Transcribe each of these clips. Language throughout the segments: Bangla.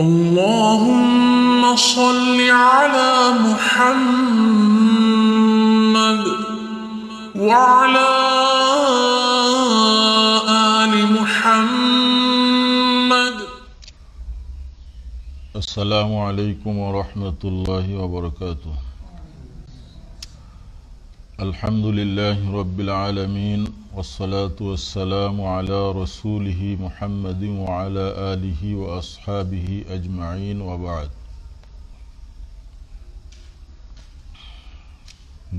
اللهم صل على محمد وعلى آل محمد. السلام عليكم ورحمة الله وبركاته. الحمد لله رب العالمين والصلاة والسلام على رسوله محمد وعلى آله وأصحابه أجمعين وبعد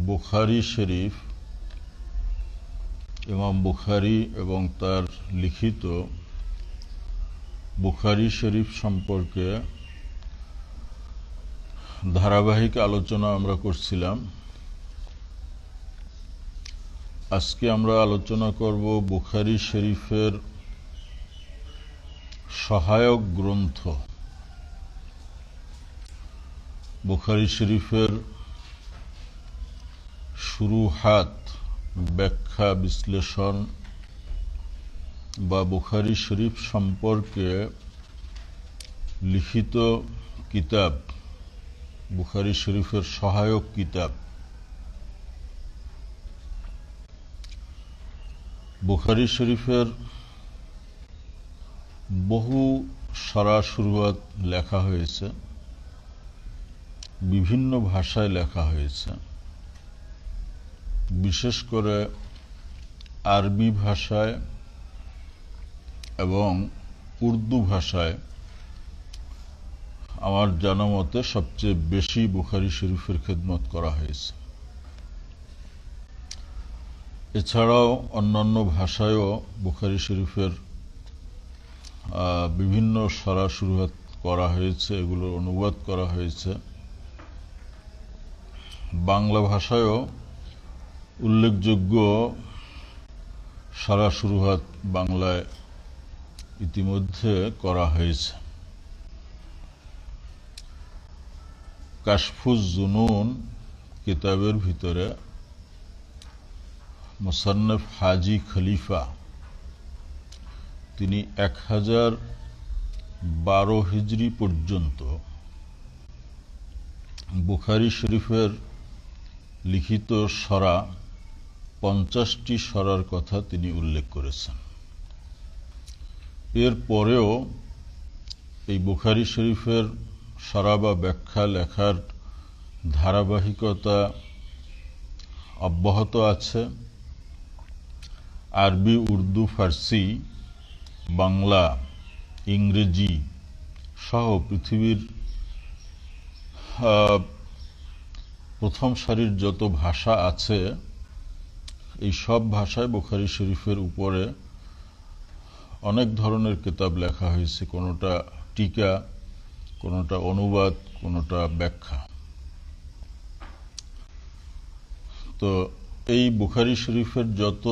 বুখারি শরীফ ইমাম বুখারি এবং তার লিখিত বুখারি শরীফ সম্পর্কে ধারাবাহিক আলোচনা আমরা করছিলাম আজকে আমরা আলোচনা করব বুখারি শরীফের সহায়ক গ্রন্থ। বুখারি শরীফের শুরু হাত ব্যাখ্যা বিশ্লেষণ বা বুখারি শরীফ সম্পর্কে লিখিত কিতাব, বুখারি শরীফের সহায়ক কিতাব। বুখারি শরীফের বহু সারা শুরুয়াত লেখা হয়েছে, বিভিন্ন ভাষায় লেখা হয়েছে। বিশেষ করে আরবি ভাষায় এবং উর্দু ভাষায় আমার জানা মতে সবচেয়ে বেশি বুখারি শরীফের খেদমত করা হয়েছে। এছাড়াও অন্যান্য ভাষায়ও বুখারি শরীফের বিভিন্ন সারা শুরুহাত করা হয়েছে, এগুলোর অনুবাদ করা হয়েছে। বাংলা ভাষায়ও উল্লেখযোগ্য সারা শুরুহাত বাংলায় ইতিমধ্যে করা হয়েছে। কাশফুজ জুনুন কিতাবের ভিতরে মোসান্নফ হাজি খলিফা, তিনি এক হাজার বারো হিজড়ি পর্যন্ত বুখারি শরীফের লিখিত সরা পঞ্চাশটি সরার কথা তিনি উল্লেখ করেছেন। এর পরেও এই বুখারি শরীফের সরা বা ব্যাখ্যা লেখার ধারাবাহিকতা অব্যাহত আছে। আরবি, উর্দু, ফার্সি, বাংলা, ইংরেজি সহ পৃথিবীর প্রথম সারির যত ভাষা আছে, এই সব ভাষায় বুখারি শরীফের উপরে অনেক ধরনের কিতাব লেখা হয়েছে, কোনোটা টিকা, কোনোটা অনুবাদ, কোনোটা ব্যাখ্যা। তো এই বুখারি শরীফের যত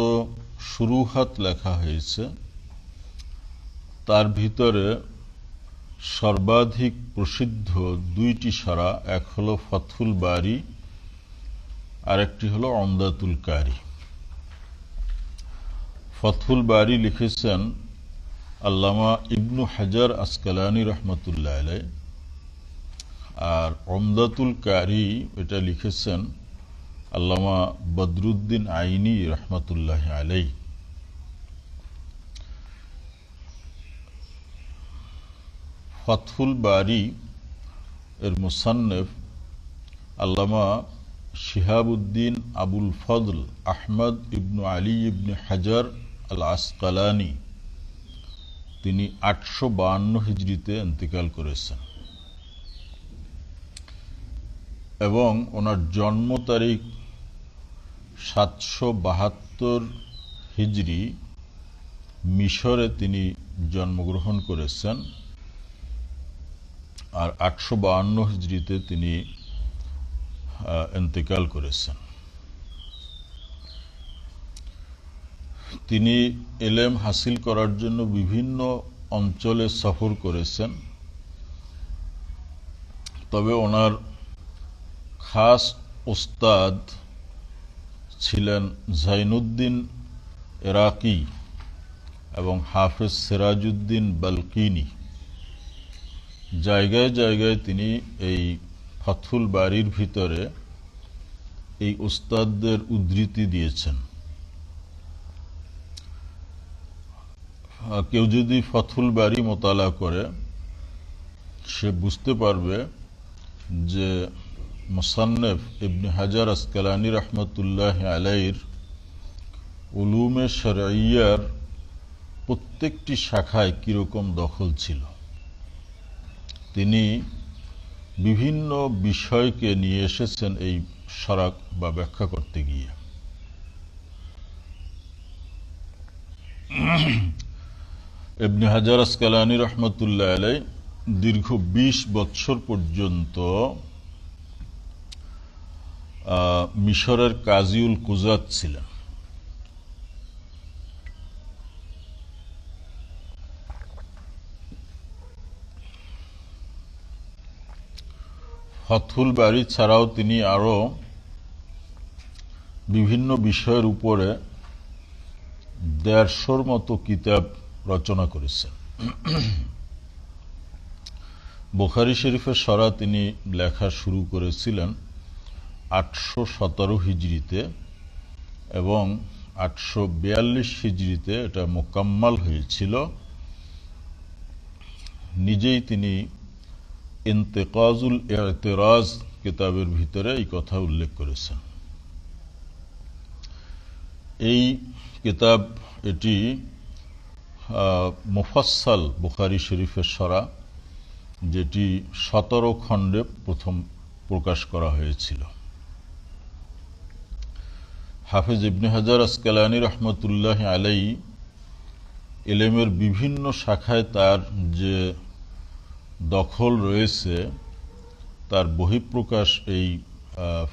শুরুহাত লেখা হয়েছে, তার ভিতরে সর্বাধিক প্রসিদ্ধ দুইটি সারা, এক হলো ফথুল বাড়ি আরেকটি হলো অমদাতুল কারি। ফথুল বাড়ি লিখেছেন আল্লামা ইবনু হাজার আসকালানি রহমতুল্লাহ আলাই আর অমদাতুল কারি এটা লিখেছেন আল্লামা বদরুদ্দিন আইনি রহমতুল্লাহ আলাই ফথুল বারি এর মুসান্নেফ আল্লামা শিহাবুদ্দিন আবুল ফজল আহমদ ইবনু আলী ইবনে হাজার আল আসকালানি তিনি আটশো বাহান্ন হিজড়িতে ইন্তেকাল করেছেন। এবং ওনার জন্ম তারিখ সাতশো বাহাত্তর হিজড়ি মিশরে তিনি জন্মগ্রহণ করেছেন আর আটশো বাহান্ন হিজড়িতে তিনি ইন্তেকাল করেছেন। তিনি এলেম হাসিল করার জন্য বিভিন্ন অঞ্চলে সফর করেছেন। তবে ওনার খাস ওস্তাদ ছিলেন জাইনুদ্দিন এরাকি এবং হাফেজ সিরাজউদ্দিন বালকিনি। জায়গায় জায়গায় তিনি এই ফাথুল বাড়ির ভিতরে এই উস্তাদদের উদ্ধৃতি দিয়েছেন। কেউ যদি ফথুল বাড়ি মোতালা করে, সে বুঝতে পারবে যে মুসান্নেফ ইবনে হাজার আসকালানি রহমতুল্লাহ আলাইর উলুমে শরাইয়ার প্রত্যেকটি শাখায় কীরকম দখল ছিল। তিনি বিভিন্ন বিষয়কে নিয়ে এসেছেন এই সরাক বা ব্যাখ্যা করতে গিয়ে। ইবনে হাজার আসকালানি রহমতুল্লাহ আলাই দীর্ঘ ২০ বৎসর পর্যন্ত মিশরের কাজিউল কুজাত ছিলেন। ফথুল বাড়ি ছাড়াও তিনি আরও বিভিন্ন বিষয়ের উপরে দেড়শোর মতো কিতাব রচনা করেছেন। বোখারি শরীফের সরা তিনি লেখা শুরু করেছিলেন। আটশো সতেরো হিজড়িতে এবং আটশো বিয়াল্লিশ হিজড়িতে এটা মোকাম্মাল হয়েছিল। নিজেই তিনি ইন্তেকাজুল এতেরাজ কিতাবের ভিতরে এই কথা উল্লেখ করেছেন। এই কিতাব এটি আহ, মুফাসসাল বুখারি শরীফের সরা যেটি সতেরো খণ্ডে প্রথম প্রকাশ করা হয়েছিল। হাফিজ ইবনে হাজার আসকালানি রহমতুল্লাহ আলাই এলেমের বিভিন্ন শাখায় তার যে দখল রয়েছে, তার বহিঃপ্রকাশ এই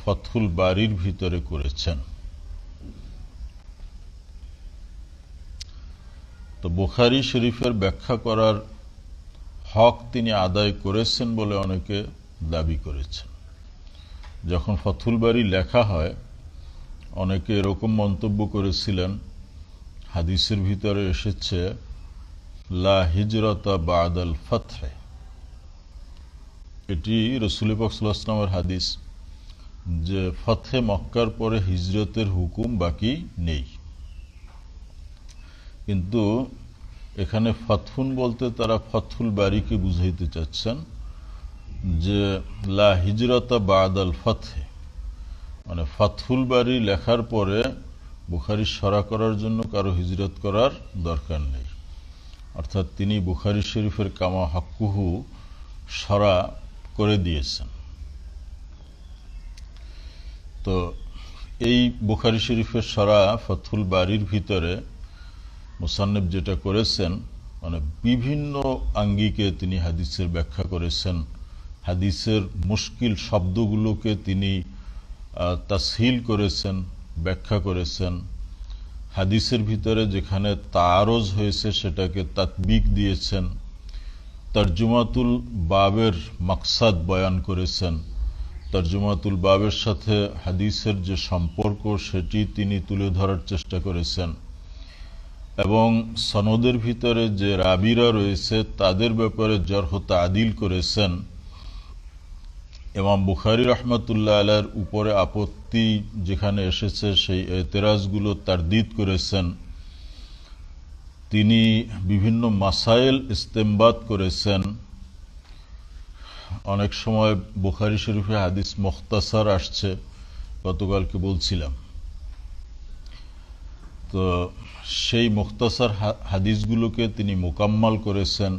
ফথুল বাড়ির ভিতরে করেছেন। তো বুখারি শরীফের ব্যাখ্যা করার হক তিনি আদায় করেছেন বলে অনেকে দাবি করেছেন। যখন ফথুল বাড়ি লেখা হয় অনেকে এরকম মন্তব্য করেছিলেন, হাদিসের ভিতরে এসেছে, লা হিজরতা বাদাল ফথে এটি রসুল পাকসাল্লামের হাদিস যে ফথে মক্কার পরে হিজরতের হুকুম বাকি নেই। কিন্তু এখানে ফথুন বলতে তারা ফথুল বাড়িকে বুঝাইতে চাচ্ছেন যে লা হিজরতা বাদাল ফথে মানে ফথুল বাড়ি লেখার পরে বুখারি সরা করার জন্য কারও হিজরত করার দরকার নেই। অর্থাৎ তিনি বুখারি শরীফের কামা হাক্কুহু সরা করে দিয়েছেন। তো এই বুখারি শরীফের সরা ফথুল বাড়ির ভিতরে মুসান্নেব যেটা করেছেন মানে বিভিন্ন আঙ্গিকে তিনি হাদিসের ব্যাখ্যা করেছেন। হাদিসের মুশকিল শব্দগুলোকে তিনি তাসহিল করেছেন, ব্যাখ্যা করেছেন। হাদিসের ভিতরে যেখানে তারজ হয়েছে, সেটাকে তাতবিক দিয়েছেন। তর্জুমাতুল বাবের মাকসাদ বয়ান করেছেন। তর্জুমাতুল বাবের সাথে হাদিসের যে সম্পর্ক, সেটি তিনি তুলে ধরার চেষ্টা করেছেন। এবং সনদের ভিতরে যে রাবিরা রয়েছে, তাদের ব্যাপারে জরহ তাদিল করেছেন। এবং বুখারি রহমতুল্লাহ আলার উপরে আপত্তি যেখানে এসেছে, সেই এতেরাজগুলো তারদিদ করেছেন। তিনি বিভিন্ন মাসাইল ইস্তেমবাদ করেছেন। অনেক সময় বুখারি শরীফে হাদিস মুখতাসার আসছে, গতকালকে বলছিলাম। তো সেই মুখতাসার হা- হাদিসগুলোকে তিনি মোকাম্মাল করেছেন।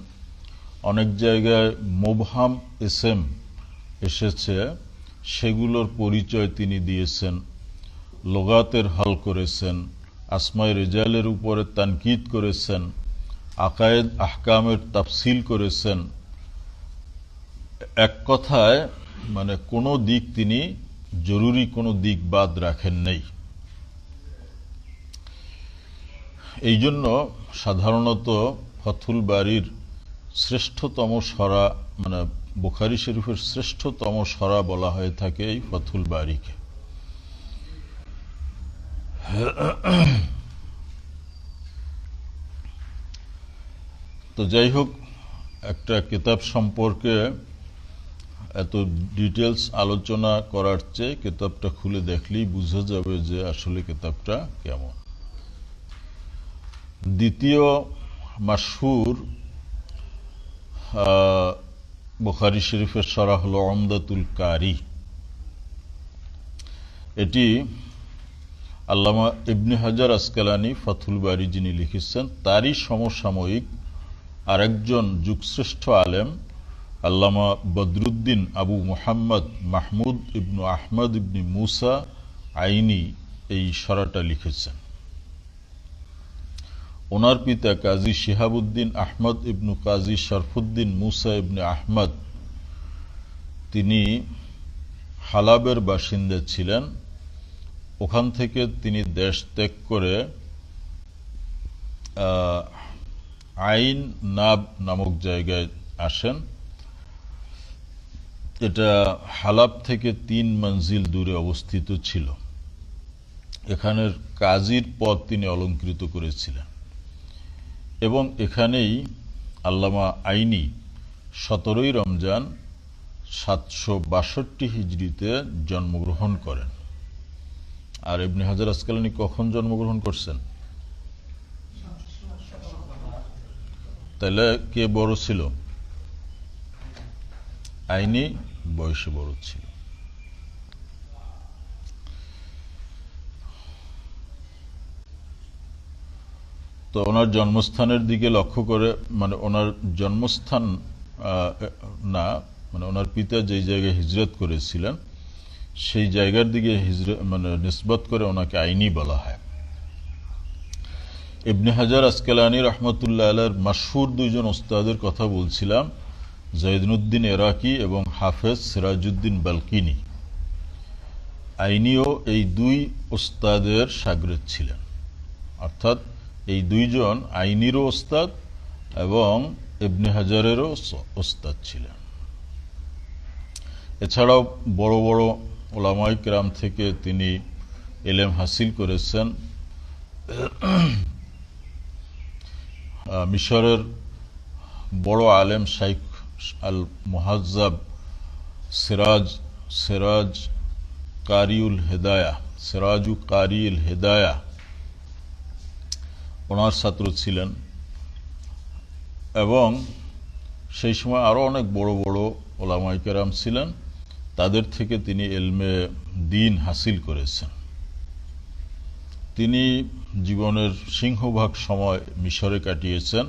অনেক জায়গায় মোবহাম এসএম এসেছে, সেগুলোর পরিচয় তিনি দিয়েছেন, লোগাতের হাল করেছেন আসমাই রেজালের উপরে তানকিদ করেছেন, আকায়েদ আহকামের তাফসিল করেছেন। এক কথায় মানে কোনো দিক তিনি জরুরি কোনো দিক বাদ রাখেন নেই। এই জন্য সাধারণত ফথুল বাড়ির শ্রেষ্ঠতম সরা মানে বুখারি শরীফের শ্রেষ্ঠতম সরা বলা হয়ে থাকে এই ফথুল বাড়িকে তো যাই হোক, একটা কিতাব সম্পর্কে এত ডিটেলস আলোচনা করার চেয়ে কিতাবটা খুলে দেখলেই বোঝা যাবে যে আসলে কিতাবটা কেমন। দ্বিতীয় মাসহুর বুখারি শরীফের সরা হলো অমদাতুল কারি। এটি আল্লামা ইবনে হাজার আসকালানি ফাথুল বাড়ি যিনি লিখেছেন, তারই সমসাময়িক আরেকজন যুগশ্রেষ্ঠ আলেম, আল্লামা বদরুদ্দিন আবু মুহাম্মদ মাহমুদ ইবনু আহমদ ইবনি মুসা আইনি এই সরাটা লিখেছেন। ওনার পিতা কাজী শিহাবুদ্দিন আহমদ ইবনু কাজী শরফুদ্দিন মুসা ইবনে আহমদ। তিনি হালাবের বাসিন্দা ছিলেন। ওখান থেকে তিনি দেশ ত্যাগ করে আইন নাব নামক জায়গায় আসেন। এটা হালাব থেকে তিন মঞ্জিল দূরে অবস্থিত ছিল। এখানের কাজীর পদ তিনি অলঙ্কৃত করেছিলেন। এবং এখানেই আল্লামা আইনি সতেরোই রমজান সাতশো বাষট্টি হিজড়িতে জন্মগ্রহণ করেন। আর এমনি হাজার আসকালানি কখন জন্মগ্রহণ করছেন? তাহলে কে বড় ছিল? আইনি বয়সে বড় ছিল। তো ওনার জন্মস্থানের দিকে লক্ষ্য করে মানে ওনার জন্মস্থান না মানে ওনার পিতা যেই জায়গায় হিজরত করেছিলেন, সেই জায়গার দিকে হিজরত মানে নিসবত করে ওনাকে আইনি বলা হয়। ইবনে হাজার আসকালানি রহমতুল্লাহ আলার মাসহুর দুইজন ওস্তাদের কথা বলছিলাম জয়দিনুদ্দিন এরাকি এবং হাফেজ সিরাজউদ্দিন বালকিনি। আইনিও এই দুই ওস্তাদের সাগরেদ ছিলেন। অর্থাৎ এই দুইজন আইনিরও ওস্তাদ এবং ইবনে হাজারেরও ওস্তাদ ছিলেন। এছাড়াও বড় বড় ওলামাই কেরাম থেকে তিনি এলেম হাসিল করেছেন। মিশরের বড় আলেম শাইখ আল মোহাজ্জাব সিরাজ সিরাজ কারিউল হেদায়া সিরাজু কারিউল হেদায়া ওনার ছাত্র ছিলেন। এবং সেই সময় আরও অনেক বড় বড় ওলামাইকেরাম ছিলেন। তাদের থেকে তিনি এলমে দিন হাসিল করেছেন। তিনি জীবনের সিংহভাগ সময় মিশরে কাটিয়েছেন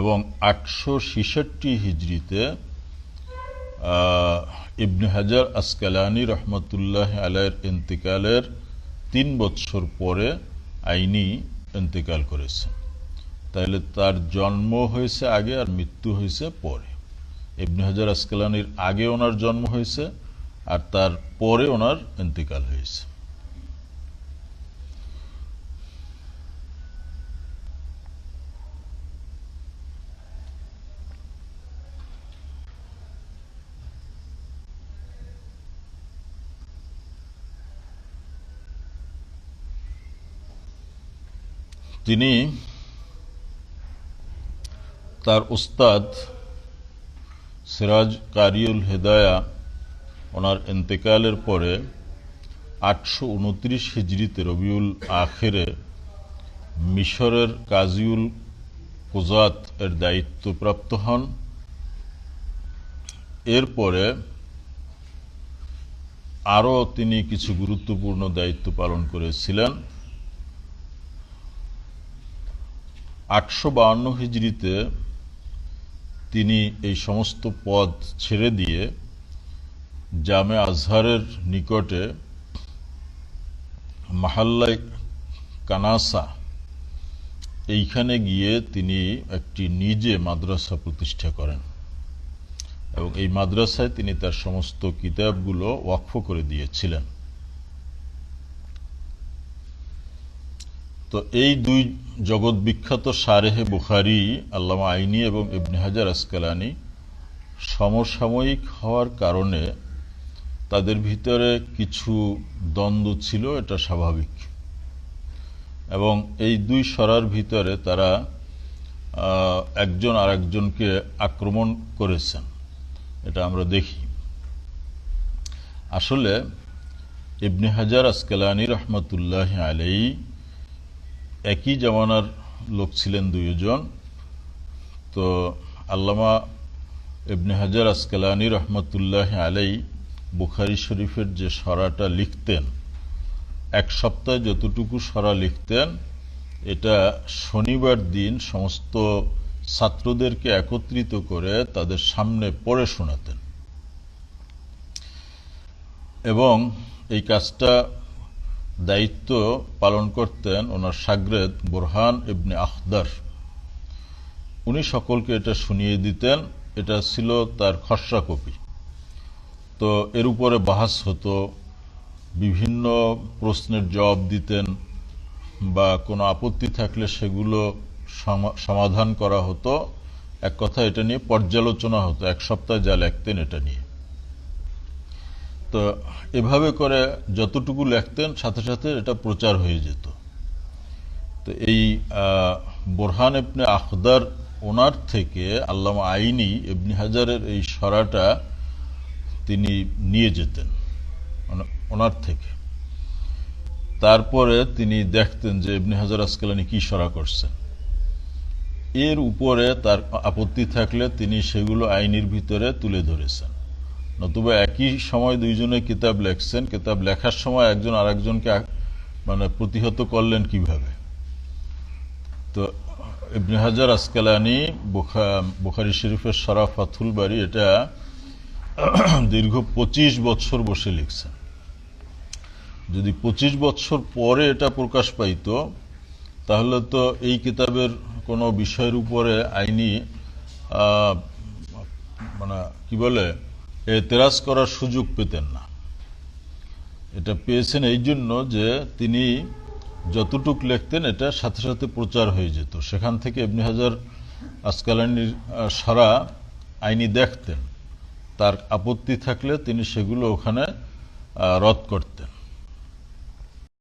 এবং আটশো ছেষট্টি হিজড়িতে ইবনে হাজার আসকালানি রহমতুল্লাহ আলাইয়ের ইন্তেকালের তিন বৎসর পরে আইনি ইন্তেকাল করেছে। তাহলে তার জন্ম হয়েছে আগে আর মৃত্যু হয়েছে পরে। ইবনে হাজার আসকালানির আগে ওনার জন্ম হয়েছে আর তার পরে ওনার ইন্তেকাল হয়েছে। তিনি তার উস্তাদ সিরাজ কারিউল হেদায়া ওনার এন্তেকালের পরে আটশো উনত্রিশ হিজড়িতে রবিউল আখেরে মিশরের কাজিউল কুজাত এর দায়িত্বপ্রাপ্ত হন। এরপরে আরও তিনি কিছু গুরুত্বপূর্ণ দায়িত্ব পালন করেছিলেন। আটশো বাউন্ন হিজড়িতে তিনি এই সমস্ত পদ ছেড়ে দিয়ে জামে আজহারের নিকটে মাহাল্লাই কানাসা এইখানে গিয়ে তিনি একটি নিজে মাদ্রাসা প্রতিষ্ঠা করেন এবং এই মাদ্রাসায় তিনি তার সমস্ত কিতাবগুলো ওয়াকফ করে দিয়েছিলেন। তো এই দুই জগৎ বিখ্যাত সারেহে বুখারি, আল্লামা আইনি এবং ইবনে হাজার আসকালানি সমসাময়িক হওয়ার কারণে তাদের ভিতরে কিছু দ্বন্দ্ব ছিল, এটা স্বাভাবিক। এবং এই দুই সরার ভিতরে তারা একজন আরেকজনকে আক্রমণ করেছেন, এটা আমরা দেখি। আসলে ইবনে হাজার আসকালানি রহমতুল্লাহ আলাই একই জামানার লোক ছিলেন দুইজন। তো আল্লামা ইবনে হাজার আসকালানি রহমতুল্লাহ আলাই বুখারি শরীফের যে সরাটা লিখতেন, এক সপ্তাহে যতটুকু সরা লিখতেন, এটা শনিবার দিন সমস্ত ছাত্রদেরকে একত্রিত করে তাদের সামনে পড়ে শোনাতেন। এবং এই কাজটা দায়িত্ব পালন করতেন ওনার সাগরেদ বোরহান ইবনে আখদার। উনি সকলকে এটা শুনিয়ে দিতেন, এটা ছিল তার খসড়া কপি। তো এর উপরে বাহাস হতো, বিভিন্ন প্রশ্নের জবাব দিতেন বা কোনো আপত্তি থাকলে সেগুলো সমাধান করা হতো। এক কথা এটা নিয়ে পর্যালোচনা হতো, এক সপ্তাহ যা লিখতেন এটা নিয়ে। তো এভাবে করে যতটুকু লিখতেন, সাথে সাথে এটা প্রচার হয়ে যেত। তো এই বোরহান ইবনে আখদার ওনার থেকে আল্লামা আইনি ইবনে হাজারের এই সরাটা তিনি নিয়ে যেতেন ওনার থেকে। তারপরে তিনি দেখতেন যে ইবনে হাজার আসকালানি কি সরা করছেন। এর উপরে তার আপত্তি থাকলে তিনি সেগুলো আইনের ভিতরে তুলে ধরেছেন। নতুবা একই সময় দুইজনে কিতাব লেখছেন। কিতাব লেখার সময় একজন আরেকজনকে মানে প্রতিহত করলেন কীভাবে? তো ইবনে হাজার আসকালানি বুখা- বুখারি শরীফের সরা ফাথুল বাড়ি এটা দীর্ঘ পঁচিশ বছর বসে লিখছেন। যদি পঁচিশ বছর পরে এটা প্রকাশ পাইতো, তাহলে তো এই কিতাবের কোনো বিষয়ের উপরে আইনি মানে কি বলে এতেরাজ করার সুযোগ পেতেন না। এটা পেয়েছেন এই জন্য যে তিনি যতটুক লিখতেন, এটা সাথে সাথে প্রচার হয়ে যেত। সেখান থেকে এমনি হাজার আসকালানির সারা আইনি দেখতেন। তার আপত্তি থাকলে তিনি সেগুলো ওখানে রদ করতেন।